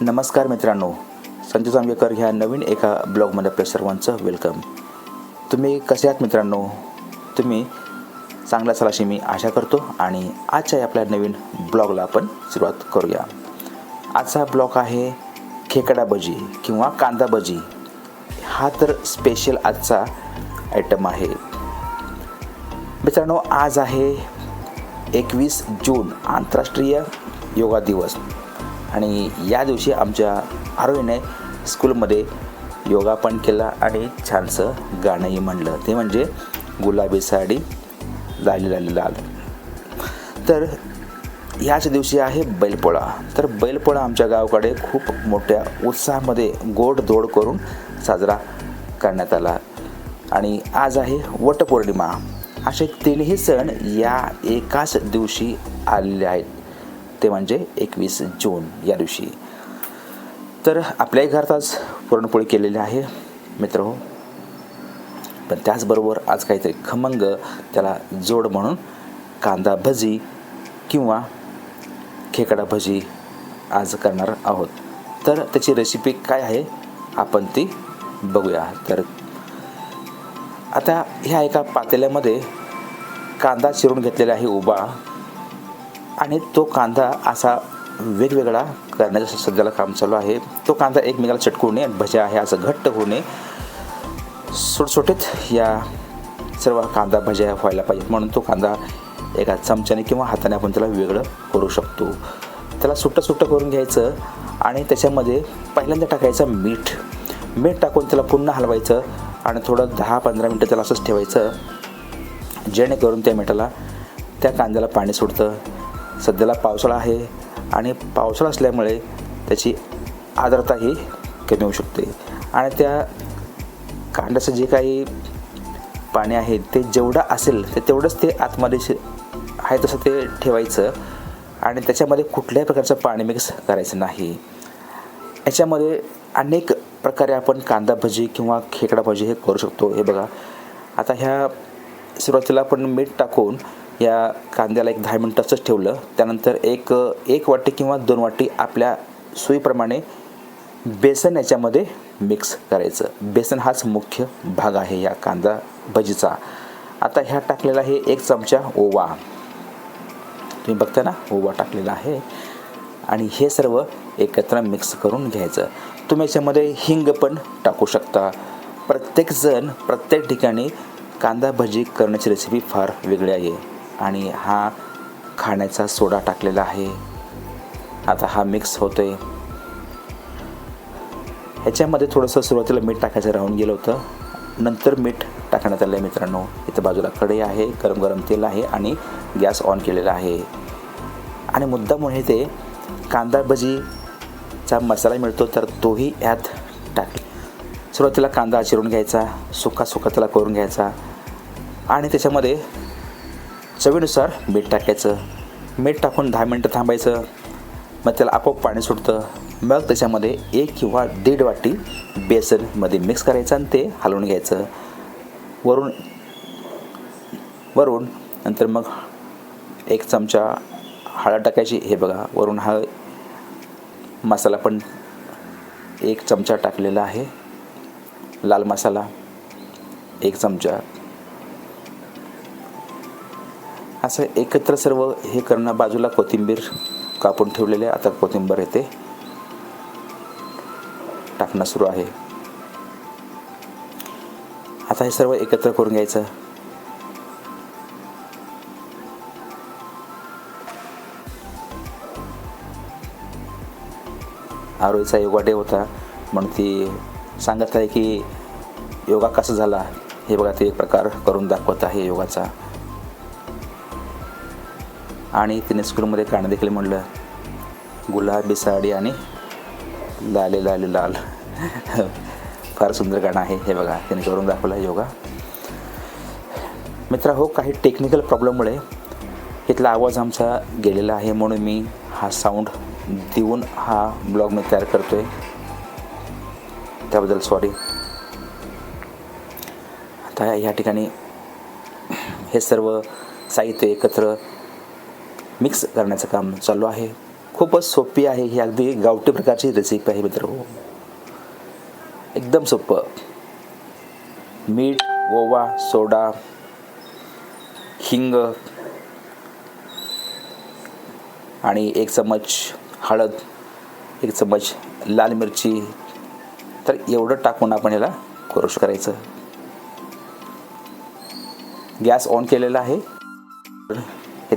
नमस्कार मित्रांनो संजय जांभेकर ह्या नवीन एका ब्लॉगमध्ये आपल्या सर्वांचं वेलकम तुम्ही कसे आहात मित्रांनो? तुम्ही चांगला असाल अशी मी आशा करतो आणि आजच्या आपल्या नवीन ब्लॉगला आपण सुरुवात करूया. आजचा ब्लॉग आहे खेकडा भजी किंवा कांदा भजी. हा तर स्पेशल आजचा आयटम आहे. मित्रांनो आज आहे एकवीस जून आंतरराष्ट्रीय योगा दिवस. आणि या दिवशी आमच्या आरोहीने स्कूलमध्ये योगा पण केला आणि छानसं गाणंही म्हणलं. ते म्हणजे गुलाबी साडी लाली लाली लाल. तर ह्याच दिवशी आहे बैलपोळा. तर बैलपोळा आमच्या गावाकडे खूप मोठ्या उत्साहामध्ये गोडधोड करून साजरा करण्यात आला. आणि आज आहे वटपौर्णिमा. असे तीनही सण या एकाच दिवशी आलेले आहेत. ते म्हणजे एकवीस जून या दिवशी. तर आपल्याही घरात आज पुरणपोळी केलेली आहे मित्र हो. पण त्याचबरोबर आज काहीतरी खमंग त्याला जोड म्हणून कांदा भजी किंवा खेकडा भजी आज करणार आहोत. तर त्याची रेसिपी काय आहे आपण ती बघूया. तर आता ह्या एका पातेल्यामध्ये कांदा चिरून घेतलेला आहे उभा. आणि तो कांदा असा वेगवेगळा करण्याचं सध्याला काम चालू आहे. तो कांदा एकमेकाला चटकू नये भज्या आहे असं घट्ट होऊ नये. सुटसुटीत या सर्व कांदा भज्या व्हायला पाहिजेत. म्हणून तो कांदा एका चमच्याने किंवा हाताने आपण त्याला वेगळं करू शकतो. त्याला सुट्टं सुट्टं करून घ्यायचं आणि त्याच्यामध्ये पहिल्यांदा टाकायचं मीठ. मीठ टाकून त्याला पुन्हा हलवायचं आणि थोडं दहा पंधरा मिनटं त्याला असंच ठेवायचं. जेणेकरून त्या मिठाला त्या कांद्याला पाणी सुटतं सध्याला पावसाळा आहे आणि पावसाळा असल्यामुळे त्याची आर्द्रताही कमी होऊ शकते. आणि त्या कांद्याचं जे काही पाणी आहे ते जेवढं असेल ते तेवढंच ते आतमध्ये आहे तसं ते ठेवायचं आणि त्याच्यामध्ये कुठल्याही प्रकारचं पाणी मिक्स करायचं नाही. याच्यामध्ये अनेक प्रकारे आपण कांदा भजी किंवा खेकडा भजी हे करू शकतो. हे बघा. आता ह्या सुरुवातीला आपण मीठ टाकून या कांद्याला एक दहा मिनटाचंच ठेवलं. त्यानंतर एक एक वाटी किंवा दोन वाटी आपल्या सोयीप्रमाणे बेसन याच्यामध्ये मिक्स करायचं. बेसन हाच मुख्य भाग आहे या कांदा भजीचा. आता ह्या टाकलेला आहे एक चमचा ओवा. तुम्ही बघता ना ओवा टाकलेला आहे. आणि हे सर्व एकत्र मिक्स करून घ्यायचं. तुम्ही याच्यामध्ये हिंग पण टाकू शकता. प्रत्येकजण प्रत्येक ठिकाणी कांदा भजी करण्याची रेसिपी फार वेगळी आहे. आणि हा खाण्याचा सोडा टाकलेला आहे. आता हा मिक्स होतो आहे ह्याच्यामध्ये थोडंसं सुरुवातीला मीठ टाकायचं राहून गेलं होतं. नंतर मीठ टाकण्यात आलं आहे मित्रांनो. इथं बाजूला कढई आहे गरम गरम तेल आहे आणि गॅस ऑन केलेला आहे. आणि मुद्दा म्हणजे ते कांदा भजीचा मसाला मिळतो तर तोही यात टाक सुरुवातीला कांदा चिरून घ्यायचा सुका सुका त्याला करून घ्यायचा. आणि त्याच्यामध्ये चवीनुसार मीठ टाकायचं. मीठ टाकून दहा मिनटं थांबायचं. मग त्याला आपोआप पाणी सुटतं. मग त्याच्यामध्ये एक किंवा दीड वाटी बेसनमध्ये मिक्स करायचं आणि ते हलवून घ्यायचं. वरून वरून नंतर मग एक चमचा हळद टाकायची. हे बघा वरून हा मसाला पण एक चमचा टाकलेला आहे. लाल मसाला एक चमचा. असं एकत्र सर्व हे करणं बाजूला कोथिंबीर कापून ठेवलेले आता कोथिंबीर येते. टाकणं सुरू आहे. आता हे सर्व एकत्र करून घ्यायचं. आरोईचा योगा डे होता. म्हणून ती सांगत आहे की योगा कसा झाला? हे बघा ते एक प्रकार करून दाखवत आहे योगाचा. आणि तिने स्कूलमध्ये गाणं देखील म्हणलं गुलाबी साडी आणि लाले लाले लाल. फार सुंदर गाणं आहे हे बघा. तिने करून दाखवलं योगा. मित्रा हो काही टेक्निकल प्रॉब्लेममुळे इथला आवाज आमचा गेलेला आहे म्हणून मी हा साऊंड देऊन हा ब्लॉग मी तयार करतो आहे त्याबद्दल सॉरी आता ह्या ठिकाणी हे सर्व साहित्य एकत्र मिक्स करण्याचं काम चालू आहे. खूपच सोपी आहे ही अगदी गावठी प्रकारची रेसिपी आहे मित्र. एकदम सोपं. मीठ ओवा सोडा हिंग आणि एक चमच हळद एक चमच लाल मिरची. तर एवढं टाकून आपण याला क्रश करायचं. गॅस ऑन केलेला आहे. हे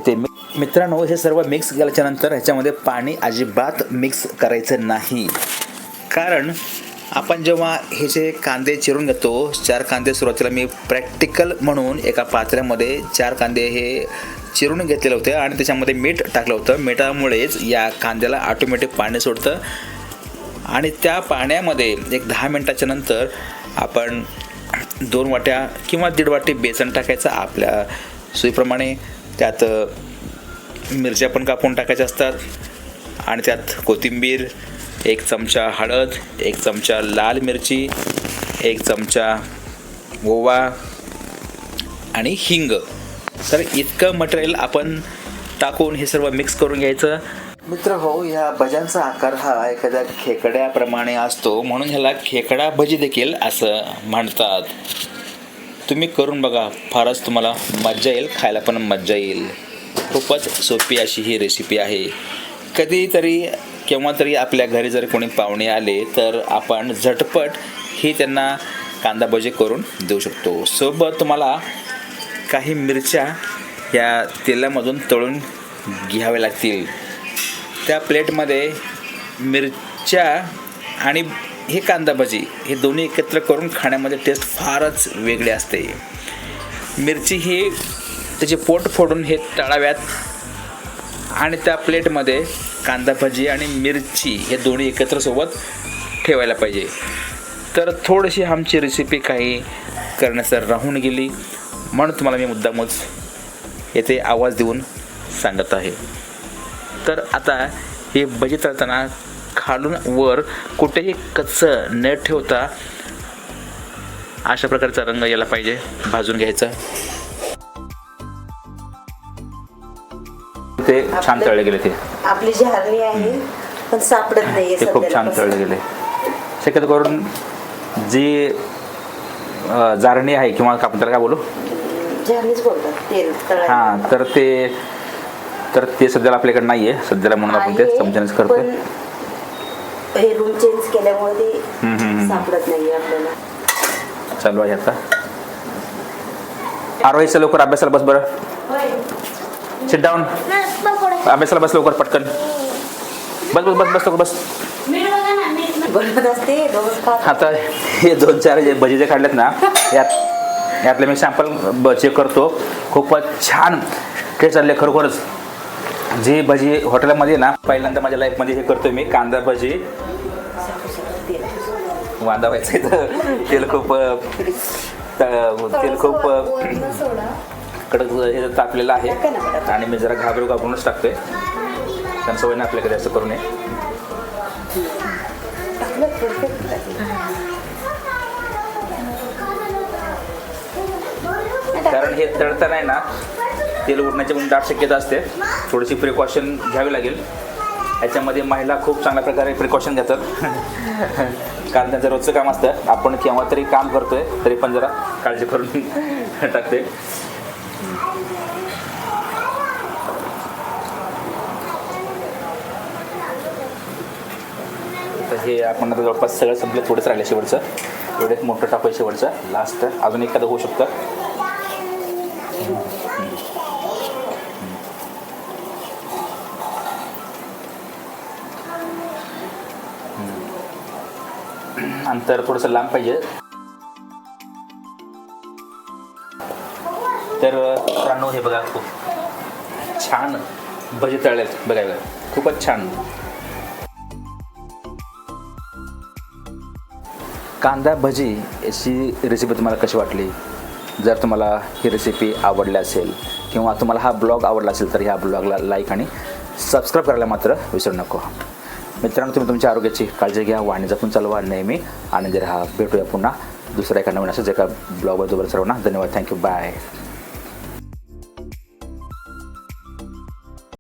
मित्रांनो हे सर्व मिक्स केल्याच्यानंतर ह्याच्यामध्ये पाणी अजिबात मिक्स करायचं नाही. कारण आपण जेव्हा हे जे कांदे चिरून घेतो चार कांदे सुरुवातीला मी प्रॅक्टिकल म्हणून एका पात्र्यामध्ये चार कांदे हे चिरून घेतलेले होते आणि त्याच्यामध्ये मीठ टाकलं होतं. मिठामुळेच या कांद्याला ऑटोमॅटिक पाणी सोडतं. आणि त्या पाण्यामध्ये एक दहा मिनटाच्या नंतर आपण दोन वाट्या किंवा दीड वाटी बेसन टाकायचं आपल्या सोयीप्रमाणे. त्यात मिरच्या पण कापून टाकायच्या असतात. आणि त्यात कोथिंबीर एक चमचा हळद एक चमचा लाल मिरची एक चमचा ओवा आणि हिंग. तर इतकं मटेरियल आपण टाकून हे सर्व मिक्स करून घ्यायचं. मित्र हो ह्या भज्यांचा आकार हा एखाद्या खेकड्याप्रमाणे असतो. म्हणून ह्याला खेकडा भजी देखील असं म्हणतात. तुम्ही करून बघा फारच तुम्हाला मज्जा येईल खायला पण मज्जा येईल. खूपच सोपी अशी ही रेसिपी आहे. कधीतरी केव्हा तरी आपल्या घरी जर कोणी पाहुणे आले तर आपण झटपट ही त्यांना कांदा भजी करून देऊ शकतो. सोबत तुम्हाला काही मिरच्या या तेलामधून तळून घ्याव्या लागतील. त्या प्लेटमध्ये मिरच्या आणि हे कांदा भजी हे दोन्ही एकत्र करून खाण्यामध्ये टेस्ट फारच वेगळी असते. मिरची ही त्याचे पोट फोडून हे टाळाव्यात आणि त्या प्लेटमध्ये कांदा भजी आणि मिरची हे दोन्ही एकत्र सोबत ठेवायला पाहिजे. तर थोडीशी आमची रेसिपी काही करण्याचं राहून गेली. म्हणून तुम्हाला मी मुद्दामच येथे आवाज देऊन सांगत आहे. तर आता हे भजी तळताना खालून वर कुठेही कच्चं न ठेवता अशा प्रकारचा रंग यायला पाहिजे. भाजून घ्यायचा. ते छान तळले गेले ते. आपली झारणी आहे पण सापडत नाहीये ते खूप छान. तळले गेले. शक्यतो करून जी जारणी आहे किंवा आपण त्याला काय बोलू. हां तर ते तर ते सध्याला आपल्याकडे नाही आहे सध्याला म्हणून आपण ते आहे, चमच्यानेच करतोय. पण हे रूम चेंज केल्यामुळे ते हम्म, हम्म, हम्म. सापडत नाहीये आपल्याला. चालू आहे आता. आरोहीचं लवकर अभ्यासाला बस बरं. सिट डाऊन अभ्यासाला बस लवकर पटकन. बस बस बस बस. लवकर बस आता हे दोन चार जे भजी जे काढलेत ना यात यातले मी सॅम्पल चेक करतो. खूपच छान टेस्ट चालले खरोखरच. जी भजी हॉटेलमध्ये ना पहिल्यांदा माझ्या लाईफमध्ये हे करतो मी कांदा भजी. वांदा व्हायचं तेल खूप तेल खूप कडक हे तापलेलं आहे. आणि मी जरा घाबरू घाबरूनच टाकतोय. कारण सवय ना आपल्याकडे असं करू नये. कारण हे तळताना आहे ना तेल उडण्याची पण दाट शक्यता असते. थोडीशी प्रिकॉशन घ्यावी लागेल. याच्यामध्ये महिला खूप चांगल्या प्रकारे प्रिकॉशन घेतात. कारण त्यांचं रोजचं काम असतं. आपण केव्हा तरी काम करतोय तरी पण जरा काळजी करून टाकते तर हे आपण आता जवळपास सगळं संपलं थोडंच राहिलं शेवटचं. एवढं एक मोठं टाकू शेवटचं. लास्ट अजून एखादं होऊ शकतं. अंतर थोडंसं लांब पाहिजे. तर मित्रांनो हे बघा खूप छान भजी तळलेत. बघा. खूपच छान. कांदा भजी याची रेसिपी तुम्हाला कशी वाटली? जर तुम्हाला ही रेसिपी आवडली असेल किंवा तुम्हाला हा ब्लॉग आवडला असेल तर ह्या ब्लॉगला लाईक आणि सबस्क्राईब करायला मात्र विसरू नको. मित्रांनो तुम्ही तुमच्या आरोग्याची काळजी घ्या वाणी जपून चालवा नेहमी आनंदी राहा. भेटूया पुन्हा दुसऱ्या एका नवीन असंच एका ब्लॉगवर सर्वांना धन्यवाद. Thank you bye